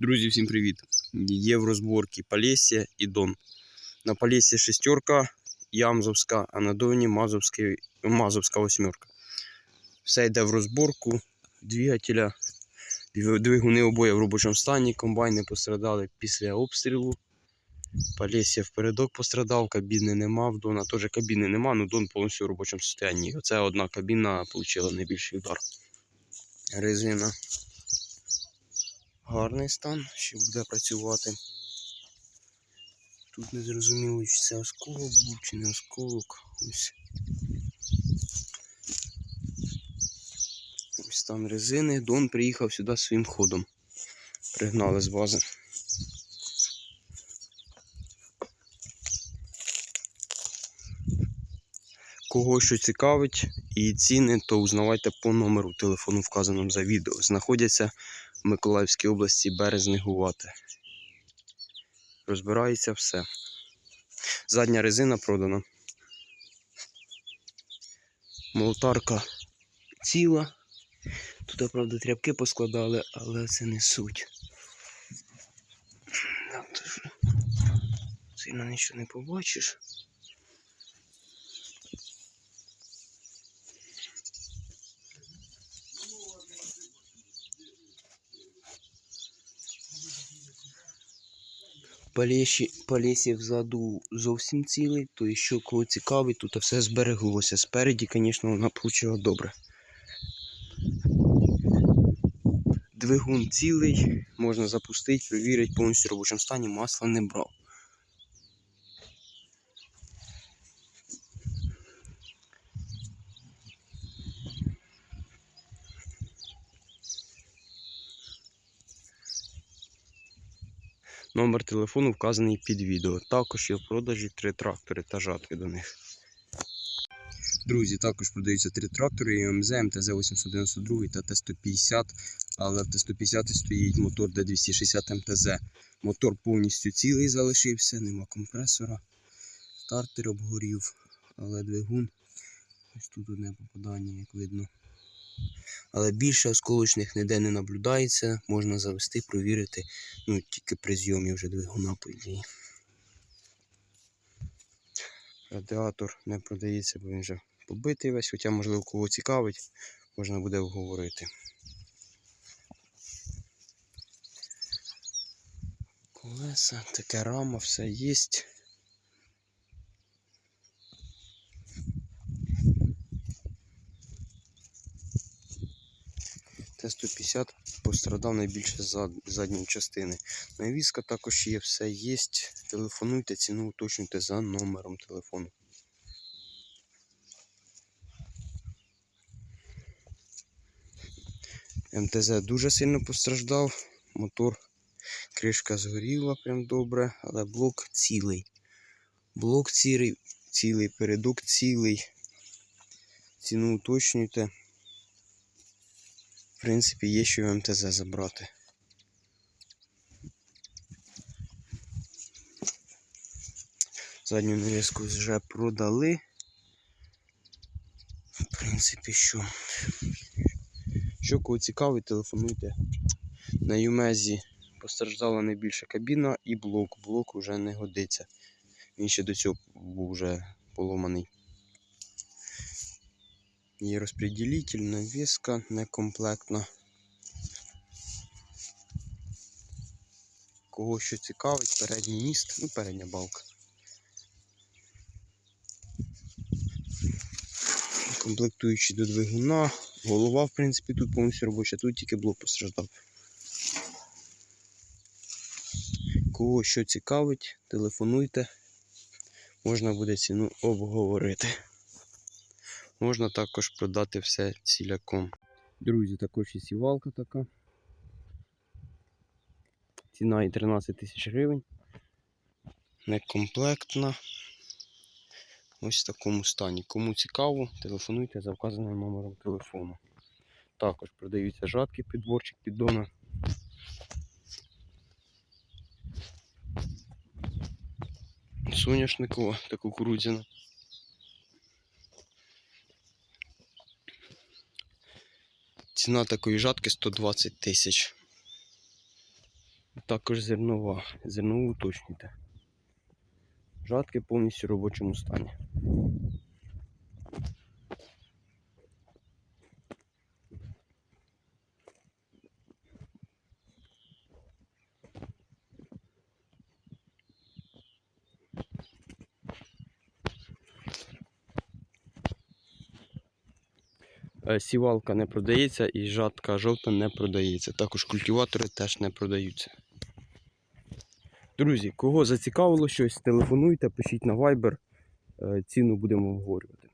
Друзі, всім привіт! Є в розборці Полесья і Дон. На Полесье шестерка, Ямзовська, а на Доні Мазовська восьмерка. Все йде в розборку. Двигателя, двигуни обоє в робочому стані, комбайни пострадали після обстрілу. Полесья впередок пострадав, кабіни нема, в Дона теж кабіни нема, але Дон повністю в робочому стані. Оце одна кабіна отримала найбільший удар. Резина гарний стан, ще буде працювати. Тут не зрозуміло, чи це осколок був, чи не осколок. Ось. Ось стан резини. Дон приїхав сюди своїм ходом. Пригнали з бази. Кого що цікавить і ціни, то узнавайте по номеру телефону, вказаному за відео. Знаходяться Миколаївській області Березнегувати. Розбирається все. Задня резина продана. Молотарка ціла. Тут, правда, тряпки поскладали, але це не суть. Сильно нічого не побачиш. Полєші, Полєсі взаду зовсім цілий, то і що кого цікавить, тут все збереглося. Спереді, звісно, вона получила добре. Двигун цілий, можна запустити, перевірити повністю в робочому стані, масла не брав. Номер телефону вказаний під відео. Також є в продажі три трактори та жатки до них. Друзі, також продаються три трактори МЗ, МТЗ-892 та Т-150, але в Т-150 стоїть мотор Д260 МТЗ. Мотор повністю цілий залишився, нема компресора. Стартер обгорів, але двигун. Ось тут одне попадання, як видно. Але більше осколочних ніде не наблюдається, можна завести, провірити, ну тільки при зйомі вже двигуна по ідеї. Радіатор не продається, бо він вже побитий весь, хоча, можливо, кого цікавить, можна буде обговорити. Колеса, таке рама, все є. Т-150 пострадав найбільше задньої частини. Навіска також є, все є. Телефонуйте, ціну уточнюйте за номером телефону. МТЗ дуже сильно постраждав. Мотор, кришка згоріла прям добре, але блок цілий. Блок цілий, цілий, передок цілий. Ціну уточнюйте. В принципі, є що в МТЗ забрати. Задню навіску вже продали. В принципі, що? Що кого цікавить, телефонуйте. На Юмезі постраждала найбільша кабіна і блок. Блок вже не годиться. Він ще до цього був вже поломаний. Є розпреділитель, навіска некомплектна. Кого що цікавить, передній міст, ну передня балка. Комплектуючий до двигуна. Голова, в принципі, тут повністю робоча, тут тільки блок постраждав. Кого що цікавить, телефонуйте. Можна буде ціну обговорити. Можна також продати все ціляком. Друзі, також і сівалка така. Ціна і 13 тисяч гривень. Некомплектна. Ось в такому стані. Кому цікаво, телефонуйте за вказаним номером телефону. Також продаються жатки підборчик піддона. Соняшникова та кукурудзяна. Ціна такої жатки 120 тисяч. також зернова. Зернову уточнюйте. Жатки повністю в робочому стані. Сівалка не продається і жатка жовта не продається. Також культиватори теж не продаються. Друзі, кого зацікавило щось, телефонуйте, пишіть на Viber. Е, Ціну будемо обговорювати.